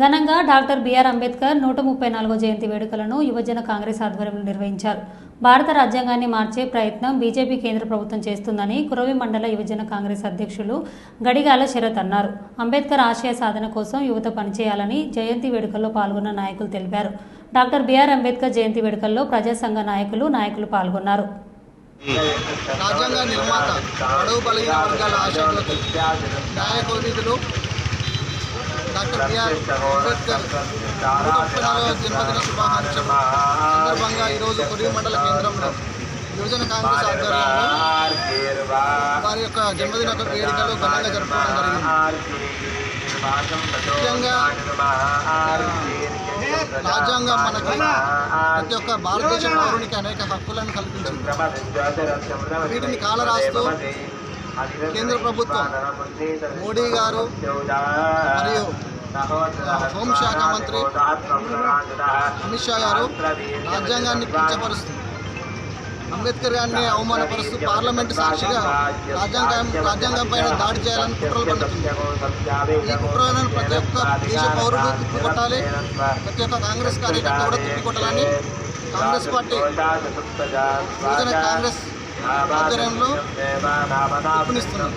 ఘనంగా doctor BR Ambedkar నూట ముప్పై నాలుగో జయంతి వేడుకలను యువజన కాంగ్రెస్ ఆధ్వర్యంలో నిర్వహించారు. భారత రాజ్యాంగాన్ని మార్చే ప్రయత్నం బీజేపీ కేంద్ర ప్రభుత్వం చేస్తుందని కురవి మండల యువజన కాంగ్రెస్ అధ్యక్షులు గడిగాల శరత్ అన్నారు. అంబేద్కర్ ఆశయ సాధన కోసం యువత పనిచేయాలని జయంతి వేడుకల్లో పాల్గొన్న నాయకులు తెలిపారు. డాక్టర్ బిఆర్ అంబేద్కర్ జయంతి వేడుకల్లో ప్రజాసంఘ నాయకులు నాయకులు పాల్గొన్నారు. రాజ్యాంగ నిర్మాత అడవు బలహీన వర్గాల ఆశయాలకు న్యాయ డాక్టర్ బిఆర్ అంబేద్కర్ నూట జన్మదిన శుభాకాంక్షలు. సందర్భంగా ఈరోజు కొరివి మండల కేంద్రంలో యువజన కాంగ్రెస్ ఆధ్వర్యంలో వారి యొక్క జన్మదిన వేడుకలు ఘనంగా జరుపుకోవడం జరిగింది. ముఖ్యంగా రాజ్యాంగం మనకి ప్రతి ఒక్క భారతదేశ పౌరునికి అనేక హక్కులను కల్పించింది. వీటిని కాలరాస్తూ కేంద్ర ప్రభుత్వం మోడీ గారు మరియు హోంశాఖ మంత్రి అమిత్ షా గారు రాజ్యాంగాన్ని కించపరుస్తూ అంబేద్కర్ గారిని అవమానపరుస్తూ పార్లమెంటు సాక్షిగా రాజ్యాంగం రాజ్యాంగం పైన దాడి చేయాలని కుట్రలు పడుతుంది ఈ కుట్రలను ప్రతి ఒక్క దేశ పౌరుడు తిప్పికొట్టాలి. ప్రతి ఒక్క కాంగ్రెస్ కార్యకర్త కూడా తిప్పికొట్టాలని కాంగ్రెస్ పార్టీ కాంగ్రెస్ ఆధ్వర్యంలో పిలుపునిస్తున్నాం